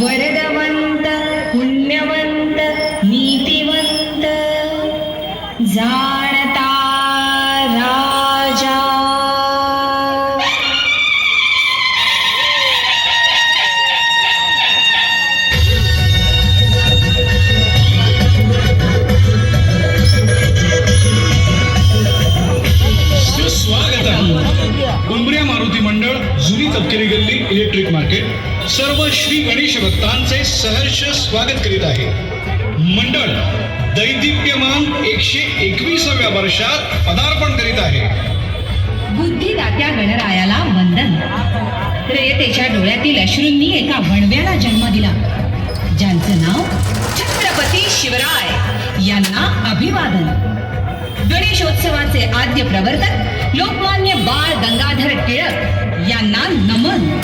वरदवंत पुण्यवंत नीतिवंत जाणता राजा. सुस्वागतम उंबऱ्या मारुती मंडळ जुनी तपकिरी गल्ली इलेक्ट्रिक मार्केट सर्व श्री गणेश भक्तांचे सहर्ष स्वागत करीत आहे. मंडळ दैदिप्यमान एकशे एकविसाव्या वर्षात पदार्पण करीत आहे. बुद्धिदात्या गणरायाला वंदन. रयतेच्या डोळ्यातील अश्रूंनी एका वणव्याला जन्म दिला. ज्यांचं नाव छत्रपती शिवराय यांना अभिवादन. गणेशोत्सवाचे आद्य प्रवर्तक लोकमान्य बाळ गंगाधर टिळक यांना नमन.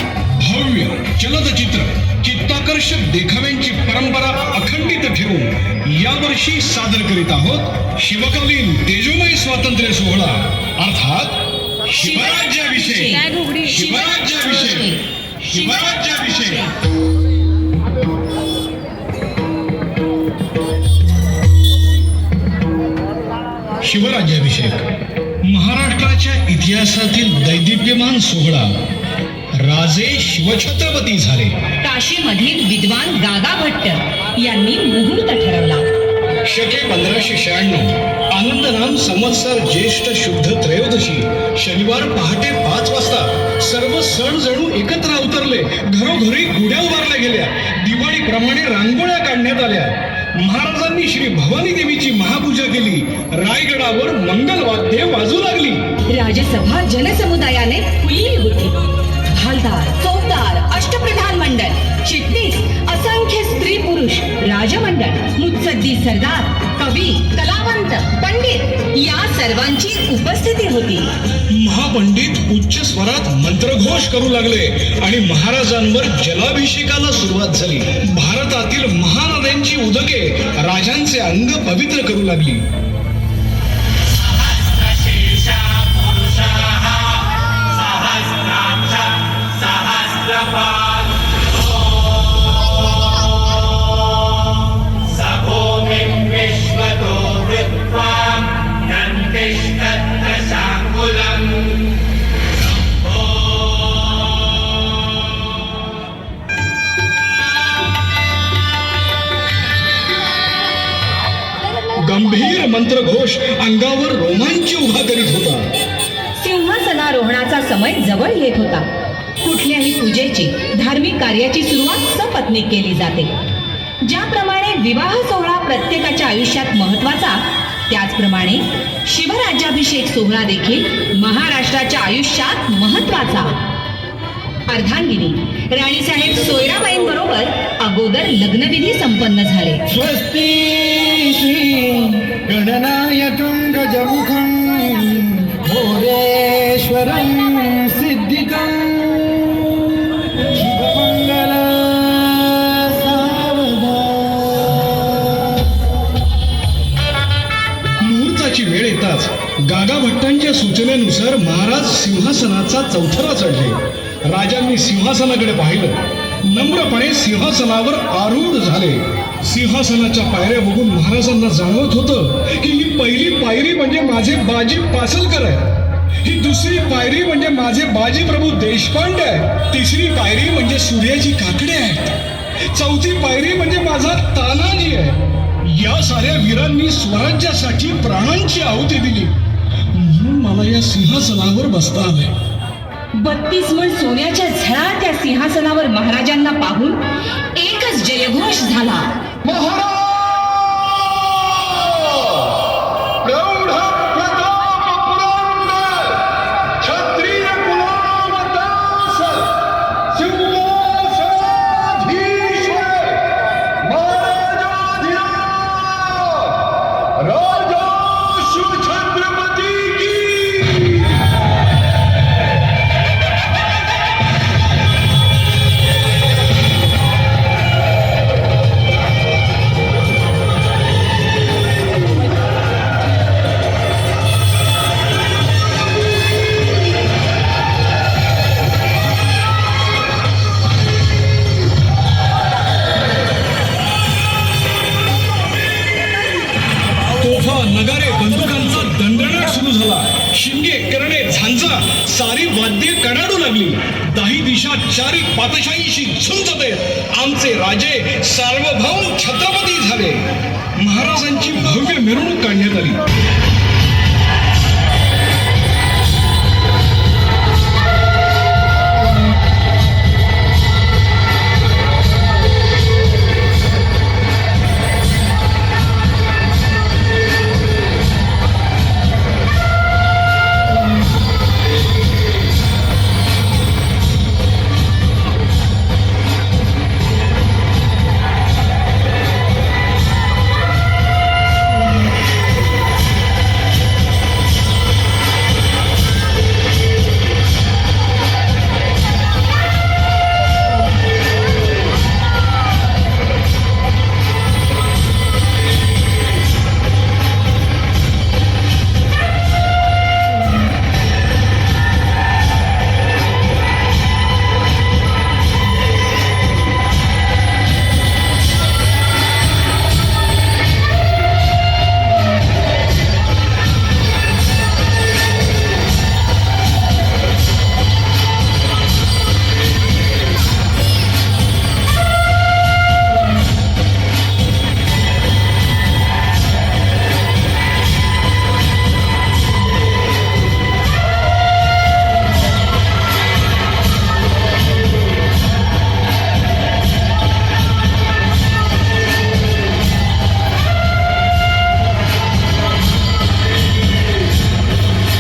भव्य चलनचित्र चित्ताकर्षक देखाव्यांची परंपरा अखंडित ठेवून यावर्षी सादर करीत आहोत शिवकालीन तेजोमय स्वातंत्र्य सोहळा. अर्थात शिवराज्याविषयी शिवराज्याविषयी शिवराज्याविषयी शिवराज्याभिषेक. महाराष्ट्राच्या इतिहासातील दैदिप्यमान सोहळा. राजे शिवछत्रपती झाले. काशीमधील विद्वान गागा भट्ट यांनी मुहूर्त ठरवला. शके पंधराशे शहाण्णव. आनंदनाम संवत्सर ज्येष्ठ शुद्ध त्रयोदशी. शनिवार पहाटे पाच वाजता सर्व सण जणू एकत्र अवतरले. घरोघरी गुढ्या उभारल्या गेल्या. दिवाळीप्रमाणे रांगोळ्या काढण्यात आल्या. महाराजांनी श्री भवानी देवीची महापूजा केली. रायगडावर मंगल वाद्ये वाजू लागली. राजसभा जनसमुदायाने फुलली होती. हलदार चौदार अष्टप्रधान मंडळ चिटणीस असंख्य स्त्री पुरुष राजमंडळ मुत्सद्दी सरदार कवी कलावंत पंडित या सर्वांची उपस्थिती होती. महापंडित उच्च स्वरात मंत्रघोष करू लागले आणि महाराजांवर जलाभिषेकाला सुरुवात झाली. भारतातील महानद्यांची उदके राजांचे अंग पवित्र करू लागली. गंभीर मंत्रघोष अंगावर रोमांच उभा करीत होता. सिंहासनारोहणाचा समय जवळ येत होता. कुठल्याही पूजेची धार्मिक कार्याची सुरुवात सपत्नीक केली जाते. ज्याप्रमाणे विवाह सोहळा प्रत्येकाच्या आयुष्यात महत्त्वाचा त्याचप्रमाणे शिवराज्याभिषेक सोहळा देखील महाराष्ट्राच्या आयुष्यात महत्त्वाचा अर्धांगिनी राणीसाहेब सोयराबाईंबरोबर अगोदर लग्नविधी संपन्न झाले. स्वस्ती श्री गणनायकं गजमुखं भोरेश्वरं गागा सूचनेनुसार महाराज सिंहासनाचा चौथरा चढले. राजांनी सिंहासनाकडे पाहिलं. नम्रपणे सिंहासनावर आरूढ झाले. सिंहासनाच्या पायऱ्या बघून महाराजांना जाणवत होतं की ही पहिली पायरी म्हणजे माझे बाजी पासलकर आहे. ही दुसरी पायरी म्हणजे माझे बाजी प्रभू देशपांडे आहे. तिसरी पायरी म्हणजे सूर्याची काकडे आहेत. चौथी पायरी म्हणजे माझा तानाजी आहे. या साऱ्या वीरांनी स्वराज्यासाठी प्राणांची आहुती दिली. मला या सिंहासनावर बसता आलंय बत्तीस मण सोन्याच्या झळा त्या सिंहासनावर महाराजांना पाहून एकच जयघोष झाला. दिशा सारी वाद्ये कडाडू लागली. दाही दिशा चारी पातशाहीशी झुंज देत आमचे राजे सार्वभौम छत्रपती झाले. महाराजांची भव्य मिरवणूक काढण्यात आली.